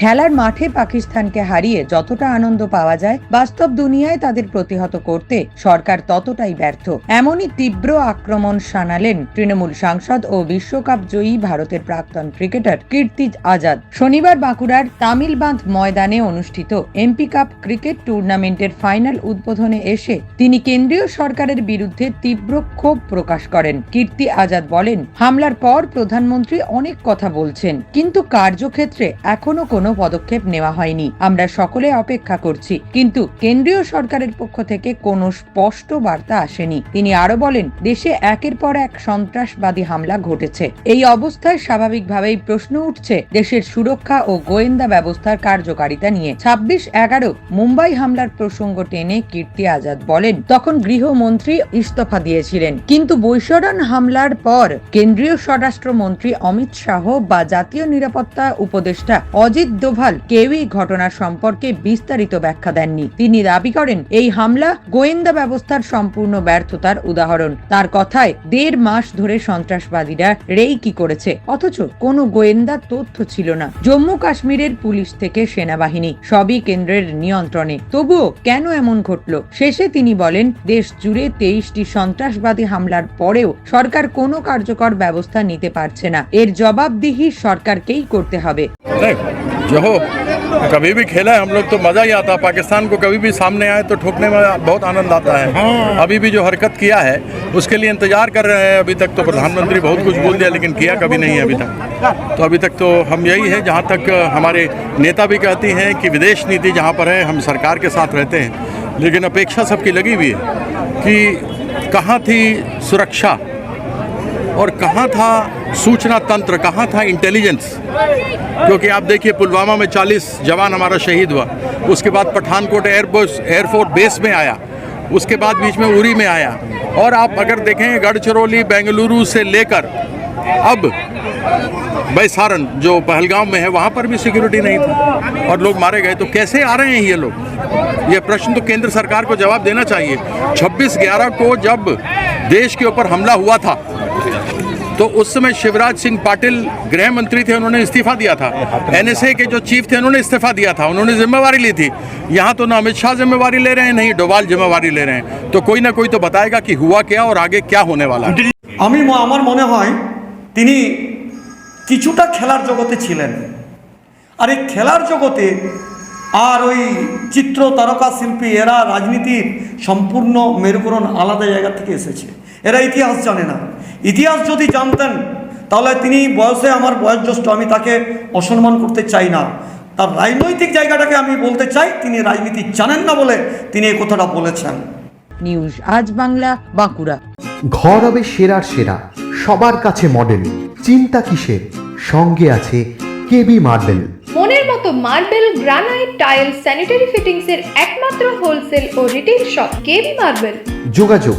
খেলার মাঠে পাকিস্তানকে হারিয়ে যতটা আনন্দ পাওয়া যায়, বাস্তব দুনিয়ায় তাদের প্রতিহত করতে সরকার ততটাই ব্যর্থ। এমনই তীব্র আক্রমণ শানালেন তৃণমূল সাংসদ ও বিশ্বকাপ জয়ী ভারতের প্রাক্তন ক্রিকেটার কীর্তি আজাদ। শনিবার বাঁকুড়ার তামিলবাঁধ ময়দানে অনুষ্ঠিত এমপি কাপ ক্রিকেট টুর্নামেন্টের ফাইনাল উদ্বোধনে এসে তিনি কেন্দ্রীয় সরকারের বিরুদ্ধে তীব্র ক্ষোভ প্রকাশ করেন। কীর্তি আজাদ বলেন, হামলার পর প্রধানমন্ত্রী অনেক কথা বলছেন, কিন্তু কার্যক্ষেত্রে এখনও কোনো পদক্ষেপ নেওয়া হয়নি। আমরা সকলে অপেক্ষা করছি। কিন্তু কেন্দ্রীয় সরকারের পক্ষ থেকে কোনো স্পষ্ট বার্তা আসেনি। তিনি আরও বলেন, দেশে একের পর এক সন্ত্রাসবাদী হামলা ঘটেছে। এই অবস্থায় স্বাভাবিকভাবেই প্রশ্ন উঠছে, দেশের সুরক্ষা ও গোয়েন্দা ব্যবস্থার কার্যকারিতা নিয়ে। ছাব্বিশ এগারো, মুম্বাই হামলার প্রসঙ্গ টেনে কীর্তি আজাদ বলেন, তখন গৃহমন্ত্রী ইস্তফা দিয়েছিলেন। কিন্তু বৈশরণ হামলার পর কেন্দ্রীয় স্বরাষ্ট্রমন্ত্রী অমিত শাহ বা জাতীয় নিরাপত্তা উপদেষ্টা অজিত দোভাল কেউই ঘটনা সম্পর্কে বিস্তারিত ব্যাখ্যা দেননি। তিনি দাবি করেন, এই হামলা গোয়েন্দা ব্যবস্থার সম্পূর্ণ ব্যর্থতার উদাহরণ। তার কথায়, দেড় মাস ধরে সন্ত্রাসবাদীরা রেই কি করেছে, অথচ কোনো গোয়েন্দা তথ্য ছিল না। জম্মু কাশ্মীরের পুলিশ থেকে সেনাবাহিনী, সবই কেন্দ্রের নিয়ন্ত্রণে। তবুও কেন এমন ঘটল? শেষে তিনি বলেন, দেশ জুড়ে তেইশটি সন্ত্রাসবাদী হামলার পরেও সরকার কোনো কার্যকর ব্যবস্থা নিতে পারছে না। এর জবাবদিহি সরকারকেই করতে হবে। जो हो कभी भी खेला है हम लोग तो मज़ा ही आता है। पाकिस्तान को कभी भी सामने आए तो ठोकने में बहुत आनंद आता है। अभी भी जो हरकत किया है उसके लिए इंतज़ार कर रहे हैं। अभी तक तो प्रधानमंत्री बहुत कुछ बोल दिया लेकिन किया कभी नहीं है अभी तक। तो अभी तक तो हम यही है जहाँ तक हमारे नेता भी कहती हैं कि विदेश नीति जहाँ पर है हम सरकार के साथ रहते हैं। लेकिन अपेक्षा सबकी लगी हुई है कि कहाँ थी सुरक्षा? और कहाँ था सूचना तंत्र? कहाँ था इंटेलिजेंस क्योंकि आप देखिए, पुलवामा में 40 जवान हमारा शहीद हुआ। उसके बाद पठानकोट एयरबोस एयरफोर्स बेस में आया। उसके बाद बीच में उरी में आया। और आप अगर देखें, गढ़चिरौली, बेंगलुरु से लेकर अब बैसारन जो पहलगांव में है, वहाँ पर भी सिक्योरिटी नहीं थी। और लोग मारे गए। तो कैसे आ रहे हैं ये लोग? ये प्रश्न तो केंद्र सरकार को जवाब देना चाहिए। 26 ग्यारह को जब देश के ऊपर हमला हुआ था तो उस समय शिवराज सिंह पाटिल गृह मंत्री थे उन्होंने इस्तीफा दिया था एनएसए के जो चीफ थे उन्होंने इस्तीफा दिया था उन्होंने जिम्मेवारी ली थी यहाँ तो ना अमित शाह जिम्मेवारी ले रहे हैं नहीं डोभाल जिम्मेवारी ले रहे हैं तो कोई ना कोई तो बताएगा कि हुआ क्या और आगे क्या होने वाला है আমি ম- আমার মনে হয় তিনি কিছুটা খেলার জগতে ছিলেন আর এই খেলার জগতে আর ওই চিত্র তারকা শিল্পী এরা রাজনীতির সম্পূর্ণ মেরুকরণ আলাদা জায়গা থেকে এসেছে এরা ইতিহাস জানে না ইতিহাস যদি জানতেন তাহলে তিনি বয়সে আমার বয়োজ্যেষ্ঠ আমি তাকে অসম্মান করতে চাই না। তার রাজনৈতিক জায়গাটাকে আমি বলতে চাই তিনি রাজনীতি জানেন না বলে তিনি এই কথাটা বলেছেন। নিউজ আজ বাংলা বাঁকুড়া। ঘর হবে সেরার সেরা সবার কাছে মডেল। চিন্তা কিসের? সঙ্গে আছে কেবি মার্বেল। মনের মতো marble granite tile sanitary fittings এর একমাত্র হোলসেল ও রিটেল শপ কেবি মার্বেল। যোগাযোগ